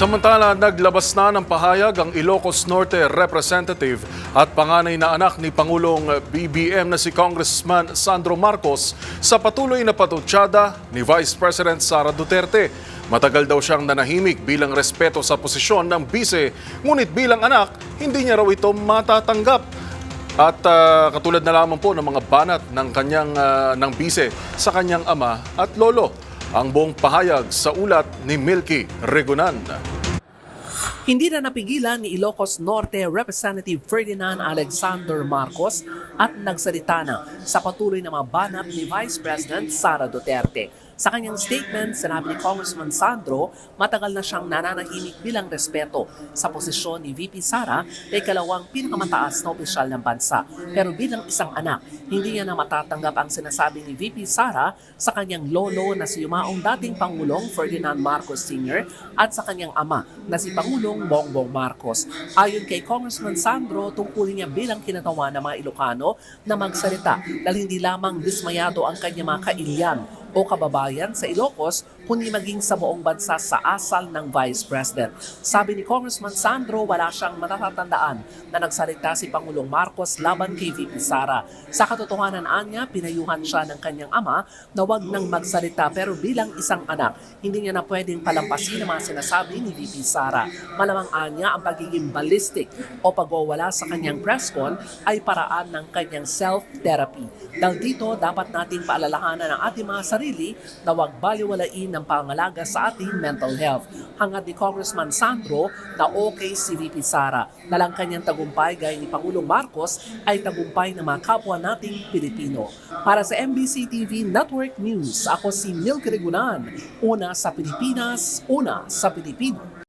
Samantala, naglabas na ng pahayag ang Ilocos Norte representative at panganay na anak ni Pangulong BBM na si Congressman Sandro Marcos sa patuloy na patutsada ni Vice President Sara Duterte. Matagal daw siyang nanahimik bilang respeto sa posisyon ng bise, ngunit bilang anak, hindi niya raw ito matatanggap. At ah, katulad na lamang po ng mga banat ng kanyang ah, ng bise sa kanyang ama at lolo. Ang buong pahayag sa ulat ni Milky Regunan. Hindi na napigilan ni Ilocos Norte Representative Ferdinand Alexander Marcos at nagsalita na sa patuloy na mga banat ni Vice President Sara Duterte. Sa kanyang statement, sinabi ni Congressman Sandro, matagal na siyang nananahimik bilang respeto sa posisyon ni VP Sara na ikalawang pinakamataas na opisyal ng bansa. Pero bilang isang anak, hindi niya na matatanggap ang sinasabi ni VP Sara sa kanyang lolo na si yumaong dating Pangulong Ferdinand Marcos Sr. at sa kanyang ama na si Pangulong Bongbong Marcos. Ayon kay Congressman Sandro, tungkulin niya bilang kinatawa ng mga Ilocano na magsalita dahil hindi lamang dismayado ang kanyang mga kailyan o kababayan sa Ilocos, kundi maging sa buong bansa sa asal ng Vice President. Sabi ni Congressman Sandro, wala siyang matatatandaan na nagsalita si Pangulong Marcos laban kay VP Sara. Sa katotohanan anya, pinayuhan siya ng kanyang ama na wag nang magsalita pero bilang isang anak, hindi niya na pwedeng palampasin ang mga sinasabi ni VP Sara. Malamang anya ang pagiging ballistic o pagwawala sa kanyang press con ay paraan ng kanyang self-therapy. Dahil dito, dapat nating paalalahanan ang ating mga na huwag baliwalain ng pangalaga sa ating mental health. Hangad ni Congressman Sandro na okay si VP Sara na lang kanyang tagumpay gaya ni Pangulong Marcos ay tagumpay ng mga kapwa nating Pilipino. Para sa MBC TV Network News, ako si Milk Regunan. Una sa Pilipinas, una sa Pilipino.